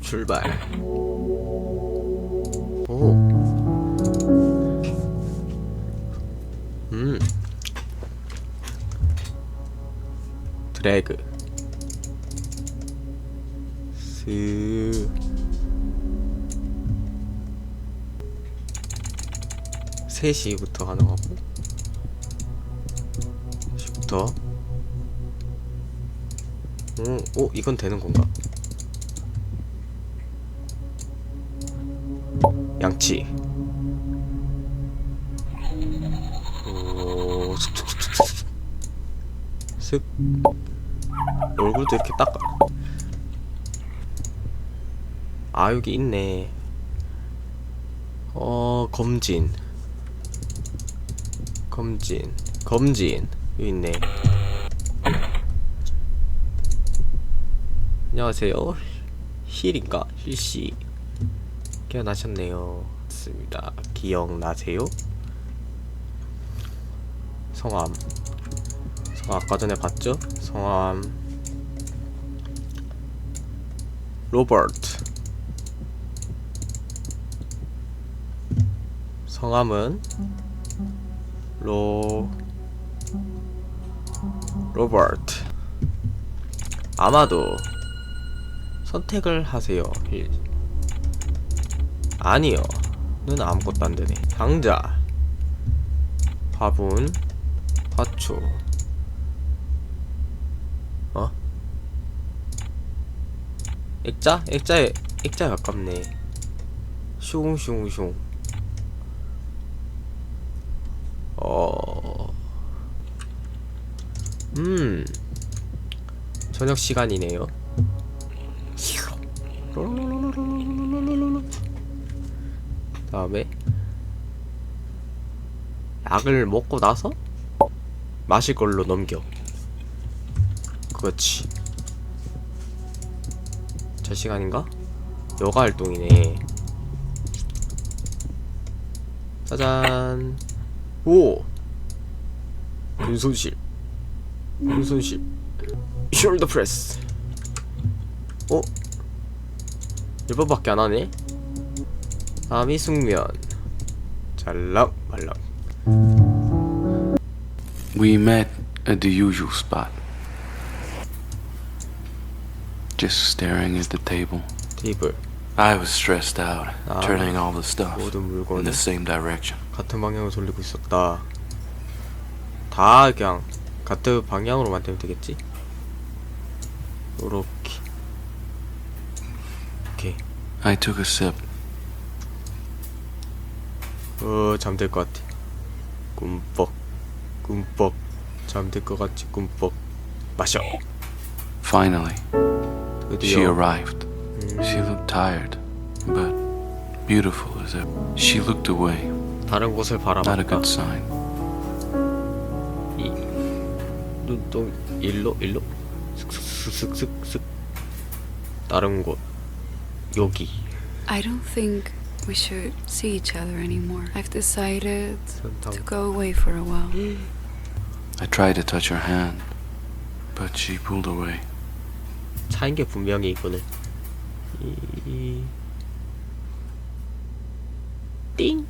출발. 오. 음. 드래그. 스. 3시부터 가능하고 3시부터 오, 오 이건 되는 건가? 양치. 오, 슥슥슥슥 슥. 얼굴도 이렇게 닦아 아 여기 있네. 어 검진. 검진. 검진. 여기 있네. 안녕하세요. 힐인가? 힐씨 깨어나셨네요. 맞습니다. 기억나세요? 성함. 성함 아까 전에 봤죠? 성함. 로버트. 성함은 로 로버트. 아마도 선택을 하세요. 일. 아니요. 는 아무것도 안 되네. 상자. 화분. 화초. 어? 액자? 액자에 액자에 가깝네. 슝슝슝. 어... 음. 저녁 시간이네요 다음에 약을 먹고 나서 마실 걸로 넘겨. 그렇지. 저 시간인가? 여가 활동이네. 짜잔. 오! 근손실. 근손실. 숄더 프레스 어? 1번밖에 안 하네? 다음이 숙면 잘락 말락 We met at the usual spot. Just staring at the table. 테이블 I was stressed out, Ah. turning all the stuff 모든 in 물건을 the same direction. 같은 방향으로 돌리고 있었다 다 그냥 같은 방향으로 만들면 되겠지? 요렇게 오케이 I took a sip. 어 잠들 것 같아 꿈뻑 꿈뻑 잠들 것 같지 꿈뻑 마셔 Finally, she 드디어 arrived. She looked tired, but beautiful as ever. She looked away. 다른 곳을 Not a 바라봤다 good sign. 이 눈동 일로 일로 슥슥슥슥슥 다른 곳 여기 I don't think we should see each other anymore. I've decided to 산타고 go away for a while. I tried to touch her hand, but she pulled away. 차인 게 분명히 이거는 이... 띵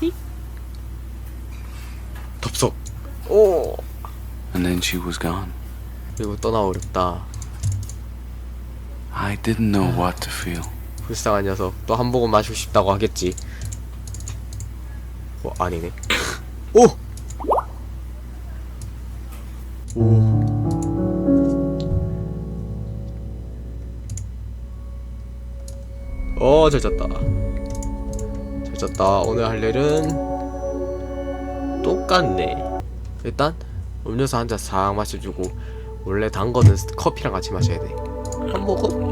띵. 덥석 오 And then she was gone. 그리고 떠나버렸다 I didn't know what to feel. 불쌍한 녀석 또 한 모금 마시고 싶다고 하겠지 어 아니네 오! 오 어, 잘 잤다. 잘 잤다. 오늘 할 일은 똑같네. 일단 음료수 한 잔 싹 마셔주고 원래 단 거는 커피랑 같이 마셔야 돼. 한 모금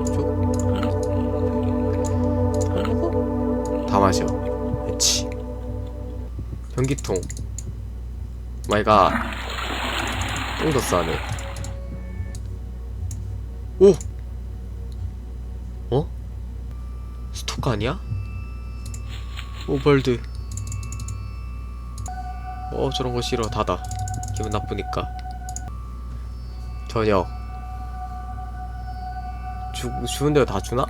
마셔. 그렇지. 변기통. 마이 갓. 똥도 싸네. 오! 어? 스토커 아니야? 오벌드 어 저런 거 싫어 닫아 기분 나쁘니까 저녁 주, 주는 대로 다 주나?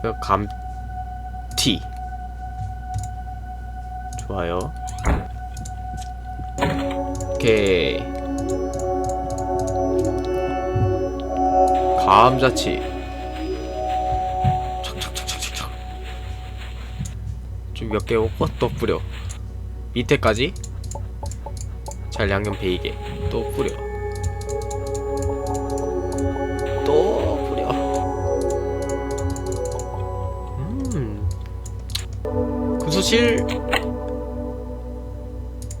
그냥 감 티 좋아요. 오케이. 감자치 착착착착착착. 좀 몇개 먹고 또 뿌려. 밑에까지? 잘 양념 배이게. 또 뿌려 군소실.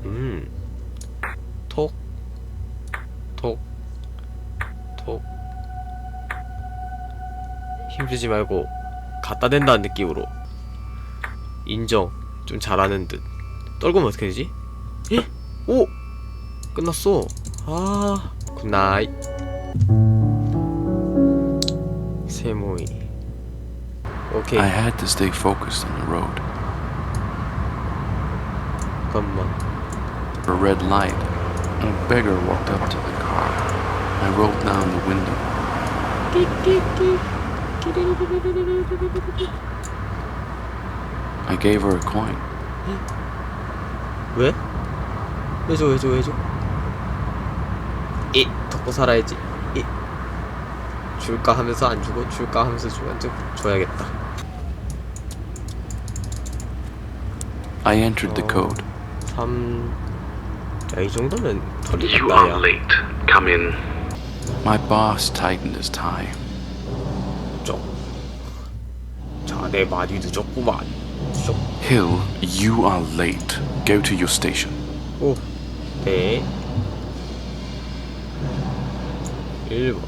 음. 톡, 톡, 톡. 힘주지 말고 갖다 댄다는 느낌으로. 인정. 좀 잘하는 듯. 떨구면 어떻게 되지? 에? 오! 끝났어. 아 굿나잇 세모이. 오케이. I had to stay focused on the road. 잠깐만 A red light, and a beggar walked up to the car. I rolled down the window. I gave her a coin. 왜? 왜 줘, 왜 줘, 왜 줘? 이 덮고 살아야지. 이 줄까 하면서 안 주고 줄까 하면서 주면 좀 줘야겠다. I entered the Oh. code. 3. 야, 이 정도면 You 털리겠다, are 야. late. Come in. My boss tightened his tie. 쪽. 자네 많이 늦었구만. 쪽. Hill, you are late. Go to your station. 오. 네. 1번.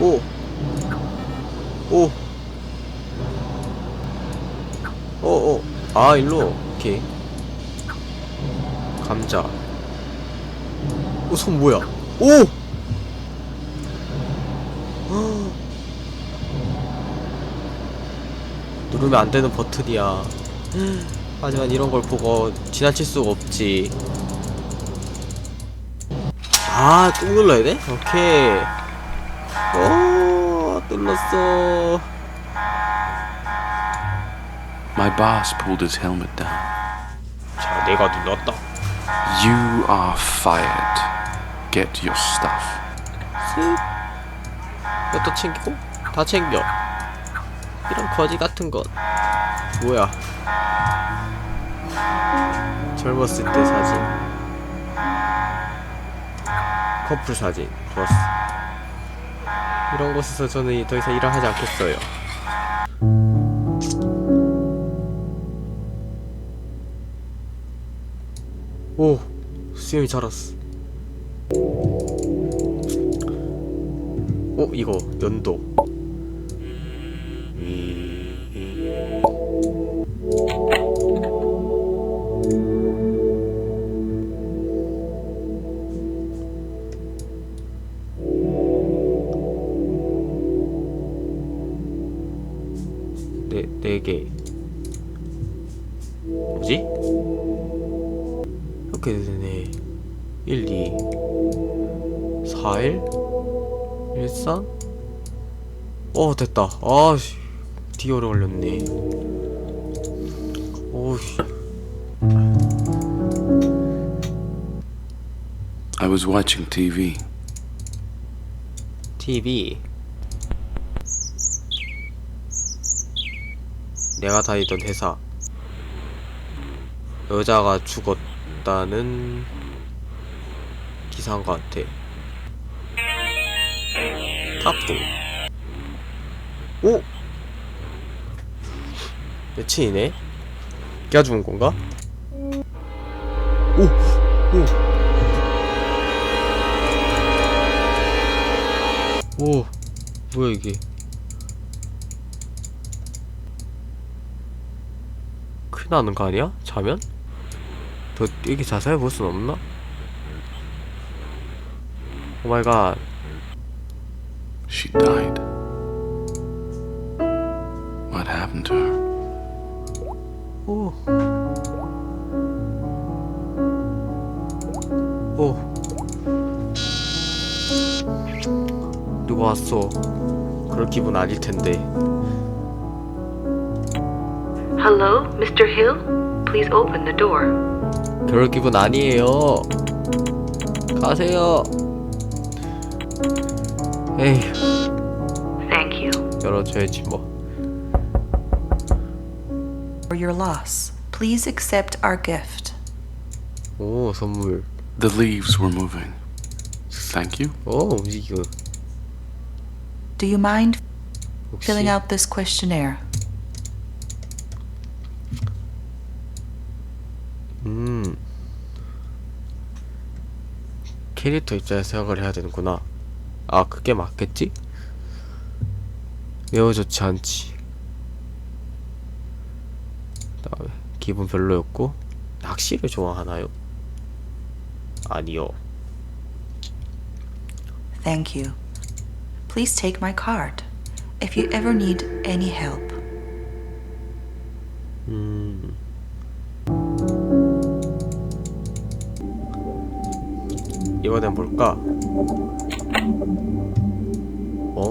오. 오. 오, 아, 일로. 오케이. 감자. 오, 손 뭐야? 오! 누르면 안 되는 버튼이야. 하지만 이런 걸 보고 지나칠 수가 없지. 아, 또 눌러야 돼? 오케이. 오, 눌렀어. My boss pulled his helmet down. 자, 내가 눌렀다. You are fired. Get your stuff. 슥. 이것도 챙기고, 다 챙겨. 이런 거지 같은 것. 뭐야. 젊었을 때 사진. 커플 사진. 좋았어. 이런 곳에서 저는 더 이상 일을 하지 않겠어요. 오, 수염이 자랐어. 어, 이거 연도. 네, 네 개. 뭐지? 이렇게 되네. 1, 2, 4, 1, 1, 3. 어, 됐다. 아씨. 되게 오래 걸렸네. 오씨. I was watching TV. TV. 내가 다니던 회사. 여자가 죽었 다는 기사인 것 같아. 탑도. 오! 여친이네? 걔가 죽은 건가? 오! 오! 오, 뭐야 이게? 큰일 나는 거 아니야? 자면? 더 이렇게 자세히 볼 순 없나? 오 마이 갓. She died. What happened to her? 오. 오. 누가 왔어? 그럴 기분 아닐 텐데. Hello, Mr. Hill. Please open the door. 그럴 기분 아니에요. 가세요. 에이, Thank you. 열어줘야지 뭐. For your loss, please accept our gift. 오, 선물. The leaves were moving. Thank you. 오, 움직이고. Do you mind 혹시 filling out this questionnaire? 음. 캐릭터 입장에서 생각을 해야 되는구나. 아, 그게 맞겠지? 매우 좋지 않지. 그 다음에 기분 별로였고 낚시를 좋아하나요? 아니요. Thank you. Please take my card if you ever need any help. 이번엔 뭘까? 어?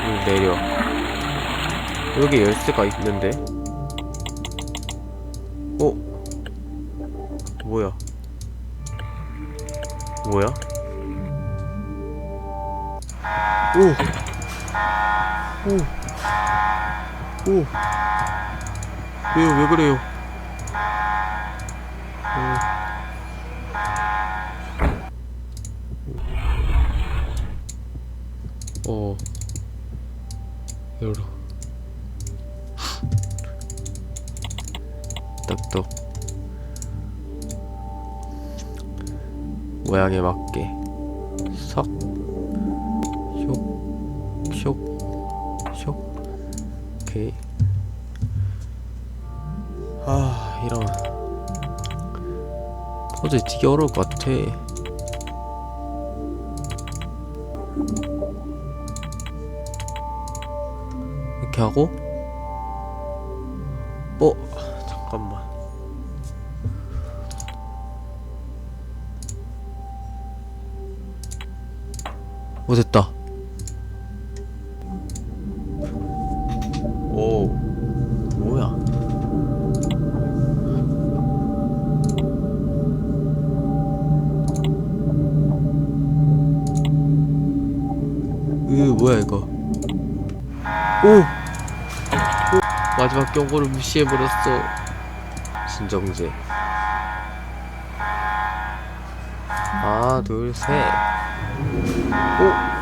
음, 내려. 여기 열쇠가 있는데? 어? 뭐야? 뭐야? 오! 오! 오! 왜요, 왜 그래요? 어. 어. 열어. 딱떡. 모양에 맞게. 석. 쇽. 쇽. 쇽. 오케이. 아, 이런. 도저히 되게 어려울 것 같아. 이렇게 하고, 어, 잠깐만. 오, 됐다. 뭐야 이거 오! 오! 마지막 경고를 무시해버렸어 진정제 하나 둘셋 오!